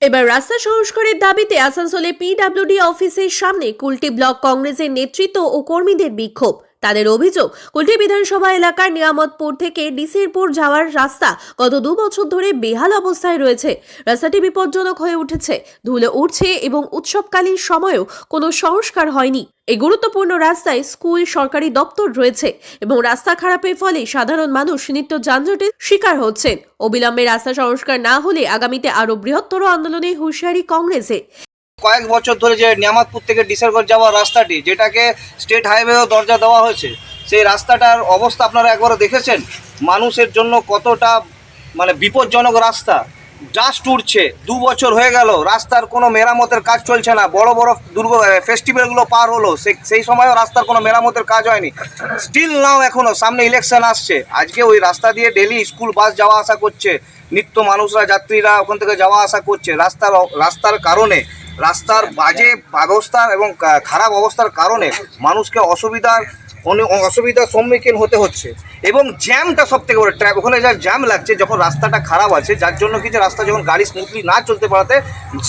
এবার রাস্তা সংস্কারের দাবিতে আসানসোলে পিডাব্লিউডি অফিসের সামনে কুলটি ব্লক কংগ্রেসের নেতৃত্ব ও কর্মীদের বিক্ষোভ। তাদের অভিযোগ কুলটি বিধানসভা এলাকার নিয়ামতপুর থেকে ডিসিরপুর যাওয়ার রাস্তা গত দু বছর ধরে বেহাল অবস্থায় রয়েছে। রাস্তাটি বিপজ্জনক হয়ে উঠেছে। ধুলো উঠছে এবং উৎসবকালীন সময়েও কোনো সংস্কার হয়নি। এই গুরুত্বপূর্ণ রাস্তায় স্কুল, সরকারি দপ্তর রয়েছে এবং রাস্তা খারাপের ফলে সাধারণ মানুষ নিত্য যানজটের শিকার হচ্ছেন। অবিলম্বে রাস্তা সংস্কার না হলে আগামীতে আরও বৃহত্তর আন্দোলনে হুঁশিয়ারি কংগ্রেসের। কয়েক বছর ধরে যে নিয়ামতপুর থেকে ডিসেরগড় যাওয়ার রাস্তাটি, যেটাকে স্টেট হাইওয়েও দরজা দেওয়া হয়েছে, সেই রাস্তাটার অবস্থা আপনারা একবারও দেখেছেন? মানুষের জন্য কতটা মানে বিপজ্জনক রাস্তা। জাস্ট উঠছে দু বছর হয়ে গেল, রাস্তার কোনো মেরামতের কাজ চলছে না। বড় বড় দুর্গ ফেস্টিভ্যালগুলো পার হলো সেই সময়ও রাস্তার কোনো মেরামতের কাজ হয়নি। স্টিল নাও এখনও সামনে ইলেকশন আসছে। আজকে ওই রাস্তা দিয়ে ডেলি স্কুল বাস যাওয়া আসা করছে। নিত্য মানুষরা, যাত্রীরা ওখান থেকে যাওয়া আসা করছে। রাস্তার রাস্তার কারণে রাস্তার বাজে ব্যবস্থা এবং খারাপ অবস্থার কারণে মানুষকে অসুবিধার অসুবিধার সম্মুখীন হতে হচ্ছে। এবং জ্যামটা সব থেকে বড় ট্র্যাক ওখানে যা জ্যাম লাগছে, যখন রাস্তাটা খারাপ আছে, যার জন্য কিছু রাস্তা যখন গাড়ি স্মুথলি না চলতে পারাতে,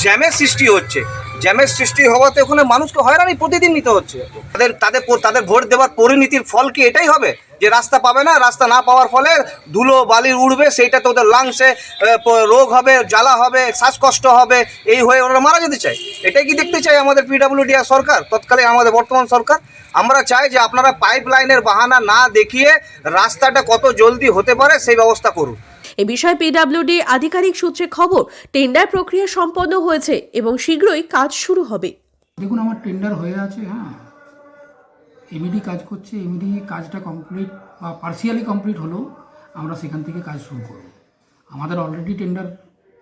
জ্যামের সৃষ্টি হচ্ছে। জ্যামের সৃষ্টি হওয়াতে ওখানে মানুষকে হয়রানি প্রতিদিন নিতে হচ্ছে। তাদের তাদের তাদের ভোট দেওয়ার পরিণতির ফল কি এটাই হবে? যে রাস্তা পাবে না, রাস্তা না পাওয়ার ফলে ধুলো বালি উড়বে, সেইটা তো ওদের লাংসে রোগ হবে, জ্বালা হবে, শ্বাসকষ্ট হবে, এই হয়ে ওরা মারা যেতে চায়। এটাই কি দেখতে চাই আমাদের পিডাব্লিউডি আর সরকার? তৎকালে আমাদের বর্তমান সরকার। আমরা চাই যে আপনারা পাইপ লাইনের বাহানা না দেখিয়ে রাস্তাটা কত জলদি হতে পারে সেই ব্যবস্থা করুন। এ বিষয়ে পিডাব্লিউডির আধিকারিক সূত্রে খবর টেন্ডার প্রক্রিয়া সম্পন্ন হয়েছে এবং শীঘ্রই কাজ শুরু হবে। দেখুন, আমার টেন্ডার হয়ে আছে হ্যাঁ। এমইডি কাজ করছে এমইডি কাজটা কমপ্লিট বা পার্সিয়ালি কমপ্লিট হলেও আমরা সেখান থেকে কাজ শুরু করব। আমাদের অলরেডি টেন্ডার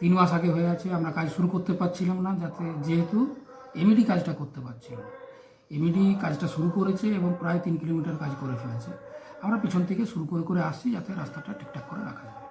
তিন মাস আগে হয়ে আছে, আমরা কাজ শুরু করতে পারছিলাম না, যাতে যেহেতু এমইডি কাজটা করতে পারছিল এমইডি কাজটা শুরু করেছে এবং প্রায় তিন কিলোমিটার কাজ করে ফেলেছে। আমরা পিছন থেকে শুরু করে করে আসছি, যাতে রাস্তাটা ঠিকঠাক করে রাখা যায়।